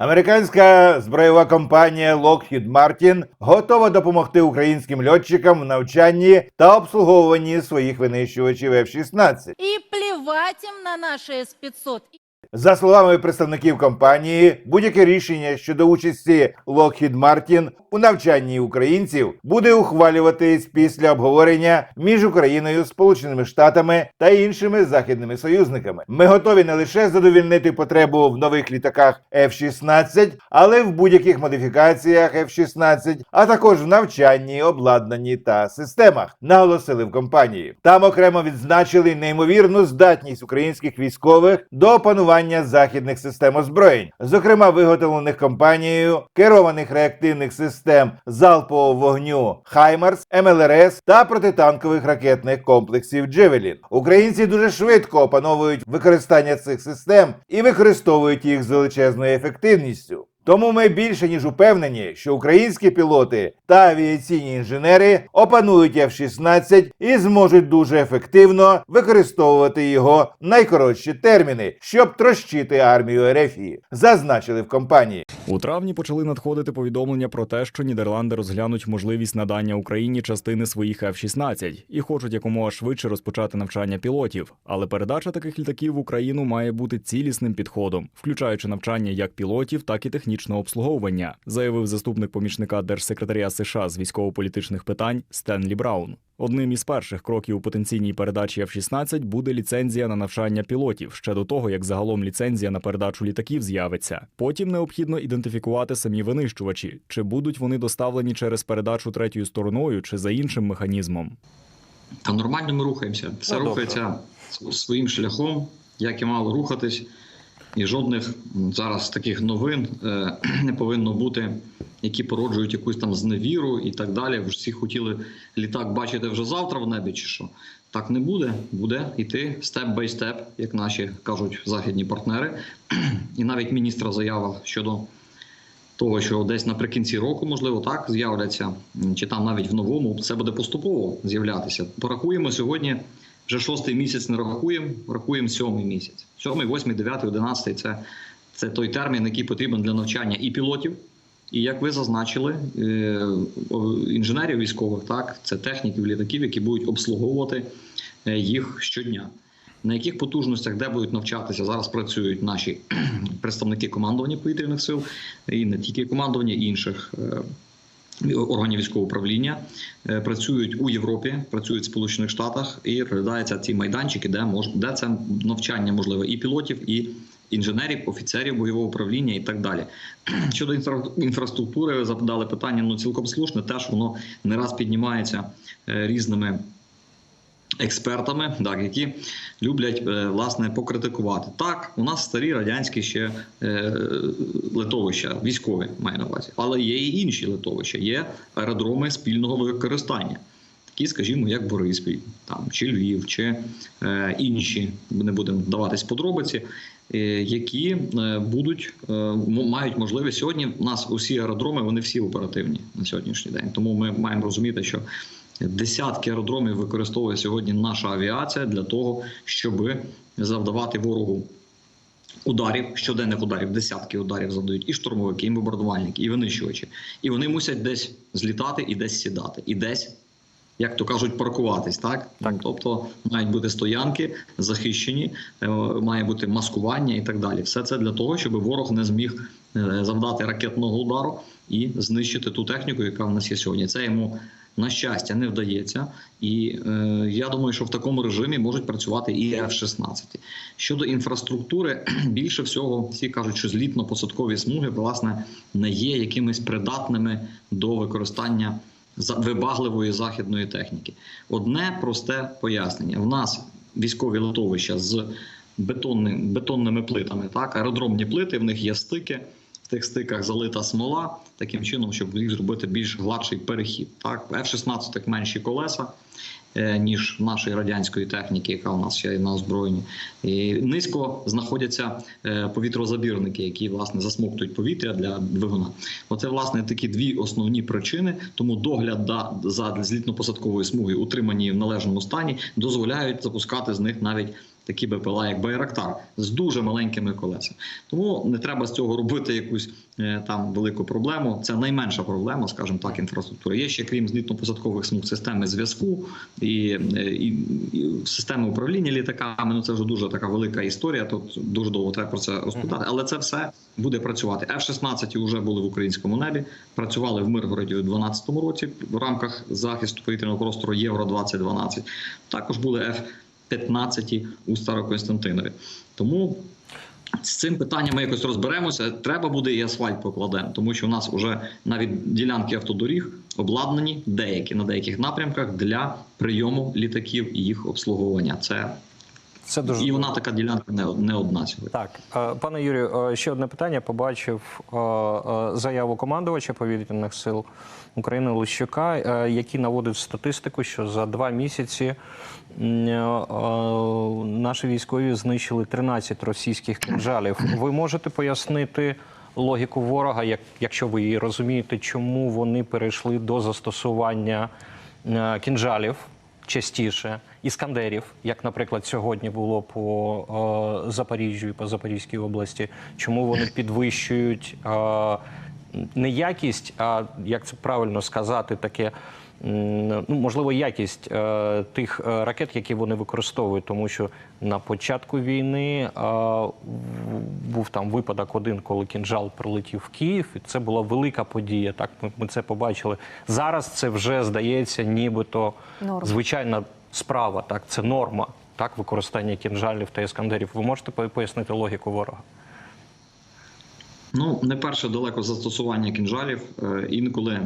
Американська збройова компанія Lockheed Martin готова допомогти українським льотчикам в навчанні та обслуговуванні своїх винищувачів F-16. І плівать їм на наші С-500. За словами представників компанії, будь-яке рішення щодо участі Lockheed Martin у навчанні українців буде ухвалюватись після обговорення між Україною, Сполученими Штатами та іншими західними союзниками. Ми готові не лише задовільнити потребу в нових літаках F-16, але в будь-яких модифікаціях F-16, а також в навчанні, обладнанні та системах, наголосили в компанії. Там окремо відзначили неймовірну здатність українських військових до опанування західних систем озброєнь, зокрема виготовлених компанією керованих реактивних систем залпового вогню Хаймарс, МЛРС та протитанкових ракетних комплексів Джевелін. Українці дуже швидко опановують використання цих систем і використовують їх з величезною ефективністю. Тому ми більше ніж упевнені, що українські пілоти та авіаційні інженери опанують F-16 і зможуть дуже ефективно використовувати його найкоротші терміни, щоб трощити армію Ерефії, зазначили в компанії. У травні почали надходити повідомлення про те, що Нідерланди розглянуть можливість надання Україні частини своїх F-16 і хочуть якомога швидше розпочати навчання пілотів. Але передача таких літаків в Україну має бути цілісним підходом, включаючи навчання як пілотів, так і технічного обслуговування, заявив заступник помічника держсекретаря США з військово-політичних питань Стенлі Браун. Одним із перших кроків у потенційній передачі F-16 буде ліцензія на навчання пілотів ще до того, як загалом ліцензія на передачу літаків з'явиться. Потім необхідно ідентифікувати самі винищувачі, чи будуть вони доставлені через передачу третьою стороною, чи за іншим механізмом. Та нормально ми рухаємося. Все Ну, рухається с- своїм шляхом, як і мало рухатись. І жодних зараз таких новин е, не повинно бути, які породжують якусь там зневіру і так далі. Всі хотіли літак бачити вже завтра в небі, чи що. Так не буде. Буде йти степ бай степ, як наші кажуть західні партнери. І навіть міністра заява щодо того, що десь наприкінці року, можливо, так з'являться, чи там навіть в новому, це буде поступово з'являтися. Порахуємо сьогодні. Вже шостий місяць не рахуємо, рахуємо сьомий місяць. Сьомий, восьмий, дев'ятий, одинадцятий це, це той термін, який потрібен для навчання і пілотів, і як ви зазначили, е, інженерів військових, так це техніків літаків, які будуть обслуговувати е, їх щодня. На яких потужностях, де будуть навчатися, зараз працюють наші представники командування повітряних сил і не тільки командування інших е, органів військового управління е, працюють у Європі, працюють в Сполучених Штатах і розглядаються ці майданчики, де мож де це навчання можливе і пілотів, і інженерів, офіцерів бойового управління і так далі. Щодо інфра інфраструктури, ви запитали питання. Ну цілком слушне, теж воно не раз піднімається е, різними. Експертами, так, які люблять е, власне покритикувати. Так, у нас старі радянські ще е, литовища, військові маю на увазі, але є і інші литовища, є аеродроми спільного використання. Такі, скажімо, як Бориспіль, там чи Львів, чи е, інші, не будемо вдаватись подробиці, е, які е, будуть е, мають можливість сьогодні. У нас усі аеродроми, вони всі оперативні на сьогоднішній день. Тому ми маємо розуміти, що десятки аеродромів використовує сьогодні наша авіація для того, щоб завдавати ворогу ударів, щоденних ударів, десятки ударів завдають і штурмовики, і бомбардувальники, і винищувачі. І вони мусять десь злітати і десь сідати, і десь. Як то кажуть, паркуватись, так? Так. Тобто мають бути стоянки захищені, е, має бути маскування і так далі. Все це для того, щоб ворог не зміг е, завдати ракетного удару і знищити ту техніку, яка в нас є сьогодні. Це йому на щастя не вдається. І е, я думаю, що в такому режимі можуть працювати і F-16. Щодо інфраструктури, більше всього всі кажуть, що злітно-посадкові смуги власне не є якимись придатними до використання вибагливої західної техніки. Одне просте пояснення: в нас військові литовища з бетонним, бетонними плитами, так аеродромні плити, в них є стики. Тих стиках залита смола, таким чином, щоб їх зробити більш гладший перехід. Так, F-16 так менші колеса, е, ніж нашої радянської техніки, яка у нас ще на озброєнні. І низько знаходяться е, повітрозабірники, які власне засмоктують повітря для двигуна. Оце власне такі дві основні причини. Тому догляд за злітно-посадковою смугою, утримані в належному стані, дозволяють запускати з них навіть такі БПЛА, як Байрактар, з дуже маленькими колесами. Тому не треба з цього робити якусь е, там велику проблему. Це найменша проблема, скажімо так, інфраструктури. Є ще крім злітно-посадкових смуг системи зв'язку і, е, і, і системи управління літаками. Ну це вже дуже така велика історія. Тут дуже довго треба про це розповідати. Але це все буде працювати. F-16 вже були в українському небі. Працювали в Миргороді у 2012 році в рамках захисту повітряного простору Євро 2012 Також були F-15 у Староконстантинові. Тому з цим питанням ми якось розберемося. Треба буде і асфальт покладемо, тому що у нас вже навіть ділянки автодоріг обладнані деякі на деяких напрямках для прийому літаків і їх обслуговування. Це Це дуже і вона така ділянка не, не одна сьогодні. Так, е, пане Юрію, е, ще одне питання. Побачив е, заяву командувача повітряних сил України Лищука, який наводить статистику, що за два місяці наші військові знищили 13 російських кинжалів. Ви можете пояснити логіку ворога, як, якщо ви її розумієте, чому вони перейшли до застосування кінжалів? частіше іскандерів, як, наприклад, сьогодні було по е, Запоріжжю і по Запорізькій області. Чому вони підвищують е, не якість, а як це правильно сказати, таке. Ну, можливо, якість е, тих е, ракет, які вони використовують, тому що на початку війни е, був там випадок один, коли кінжал прилетів в Київ, і це була велика подія. Так ми, ми це побачили. Зараз це вже здається, нібито Норма. звичайна справа. Так, це норма. Так, використання кінжалів та іскандерів. Ви можете пояснити логіку ворога? Ну, не перше далеко застосування кінжалів. Е, Інколи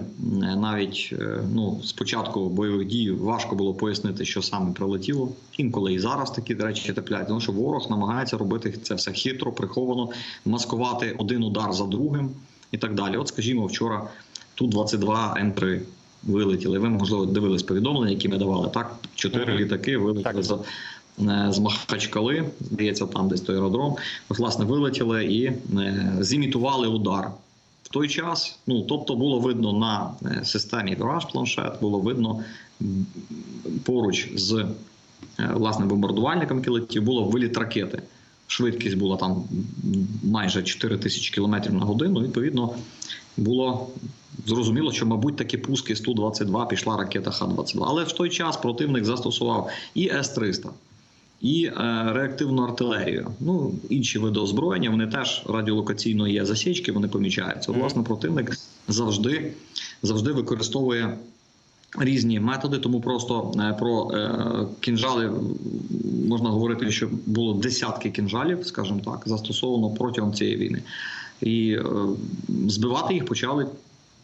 навіть е, ну, спочатку бойових дій важко було пояснити, що саме прилетіло. Інколи і зараз такі речі трапляють. Тому що ворог намагається робити це все хитро, приховано, маскувати один удар за другим і так далі. От, скажімо, вчора ту 22 М3 вилетіли. Ви можливо дивились повідомлення, які ми давали. Так, чотири Мгм. літаки вилетіли Так. за е, з Махачкали, здається, там десь той аеродром. От, власне, вилетіли і е, зімітували удар. В той час, ну тобто, було видно на е, системі Mirage планшет, було видно поруч з власне бомбардувальником, який летів, було виліт ракети. Швидкість була там майже 4 тисячі кілометрів на годину. Відповідно, було зрозуміло, що, мабуть, такі пуски з Ту-22 пішла ракета Х-22. Але в той час противник застосував і С-300, і е, реактивну артилерію. Ну, інші види озброєння, вони теж радіолокаційно є засічки, вони помічаються. Власне, противник завжди, завжди використовує. Різні методи, тому просто е, про е, кінжали можна говорити, що було десятки кінжалів, скажімо так, застосовано протягом цієї війни. І е, збивати їх почали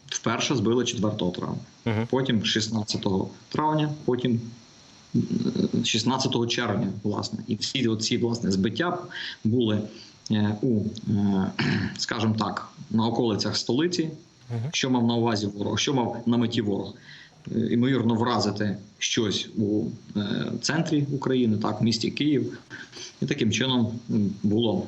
вперше збили 4 травня, потім 16 травня, потім 16 червня, власне. І всі оці власне збиття були у, скажімо так, на околицях столиці. Що мав на увазі ворог, що мав на меті ворог? Імовірно, вразити щось у е, центрі України, так, в місті Київ. І таким чином було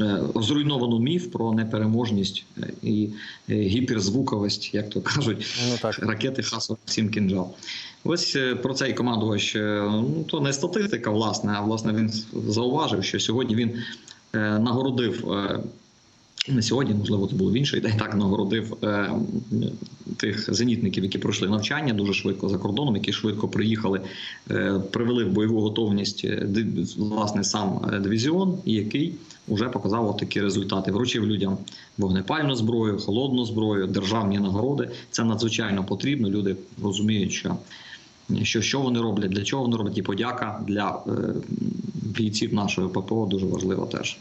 е, зруйновано міф про непереможність е, і гіперзвуковість, як то кажуть, Ну так. ракети Х-47 «Кінжал». Ось про цей командувач, ну то не статистика, власне, а власне він зауважив, що сьогодні він нагородив. Не сьогодні, можливо, це було в інший день. Так нагородив е, тих зенітників, які пройшли навчання дуже швидко за кордоном, які швидко приїхали, е, привели в бойову готовність е, власне сам е, дивізіон, який вже показав такі результати. Вручив людям вогнепальну зброю, холодну зброю, державні нагороди. Це надзвичайно потрібно. Люди розуміють, що. Що, що вони роблять, для чого вони роблять, і подяка для е, бійців нашої ППО дуже важлива теж.